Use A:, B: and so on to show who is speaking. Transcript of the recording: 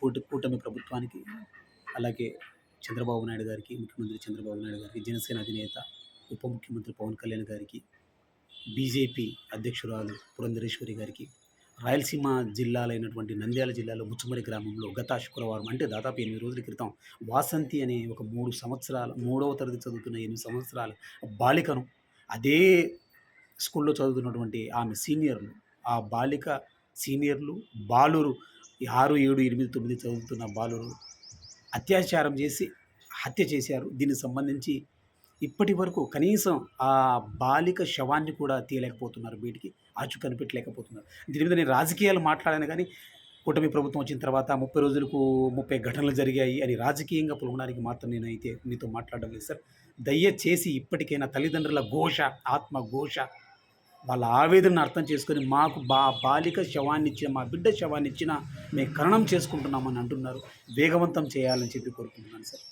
A: పోటీ కూటమి ప్రభుత్వానికి అలాగే చంద్రబాబు నాయుడు గారికి ముఖ్యమంత్రి చంద్రబాబు నాయుడు గారికి జనసేన అధినేత ఉప ముఖ్యమంత్రి పవన్ కళ్యాణ్ గారికి బీజేపీ అధ్యక్షురాలు పురంధరేశ్వరి గారికి రాయలసీమ జిల్లాలైనటువంటి నంద్యాల జిల్లాలో ముచ్చమరి గ్రామంలో గత శుక్రవారం అంటే దాదాపు ఎనిమిది రోజుల క్రితం వాసంతి అనే ఒక మూడు సంవత్సరాల మూడవ తరగతి చదువుతున్న ఎనిమిది సంవత్సరాల బాలికను అదే స్కూల్లో చదువుతున్నటువంటి ఆమె సీనియర్లు ఆ బాలిక సీనియర్లు బాలురు ఈ ఆరు ఏడు ఎనిమిది తొమ్మిది చదువుతున్న బాలురు అత్యాచారం చేసి హత్య చేశారు. దీనికి సంబంధించి ఇప్పటి వరకు కనీసం ఆ బాలిక శవాన్ని కూడా తీయలేకపోతున్నారు బయటికి. ఆచు కనిపెట్టలేకపోతున్నారు. దీని మీద నేను రాజకీయాలు మాట్లాడాను కానీ కూటమి ప్రభుత్వం వచ్చిన తర్వాత ముప్పై రోజులకు ముప్పై ఘటనలు జరిగాయి అని రాజకీయంగా పులవడానికి మాత్రం నేనైతే మీతో మాట్లాడడం లేదు సార్. దయచేసి ఇప్పటికైనా తల్లిదండ్రుల ఘోష ఆత్మ ఘోష వాళ్ళ ఆవేదనను అర్థం చేసుకొని మాకు బా బాలిక శవాన్ని ఇచ్చిన మా బిడ్డ శవాన్ని ఇచ్చిన మేము ఖననం చేసుకుంటున్నామని అంటున్నారు. వేగవంతం చేయాలని చెప్పి కోరుకుంటున్నాను సార్.